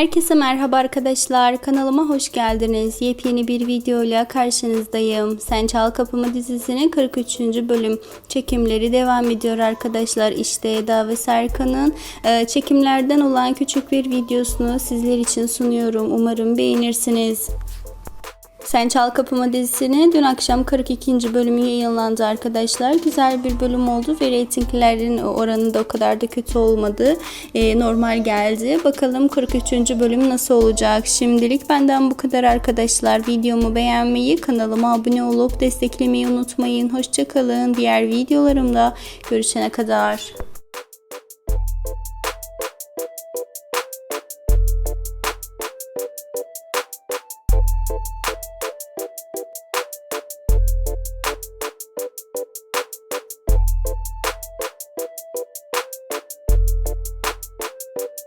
Herkese merhaba arkadaşlar. Kanalıma hoş geldiniz. Yepyeni bir videoyla karşınızdayım. Sen Çal Kapımı dizisinin 43. bölüm çekimleri devam ediyor arkadaşlar. İşte Eda ve Serkan'ın e, çekimlerden olan küçük bir videosunu sizler için sunuyorum. Umarım beğenirsiniz. Sen Çal Kapımı dizisinin dün akşam 42. bölümü yayınlandı arkadaşlar. Güzel bir bölüm oldu ve reytinglerin oranı da o kadar da kötü olmadı. Ee, normal geldi. Bakalım 43. bölüm nasıl olacak? Şimdilik benden bu kadar arkadaşlar. Videomu beğenmeyi, kanalıma abone olup desteklemeyi unutmayın. Hoşçakalın. Diğer videolarımda görüşene kadar. you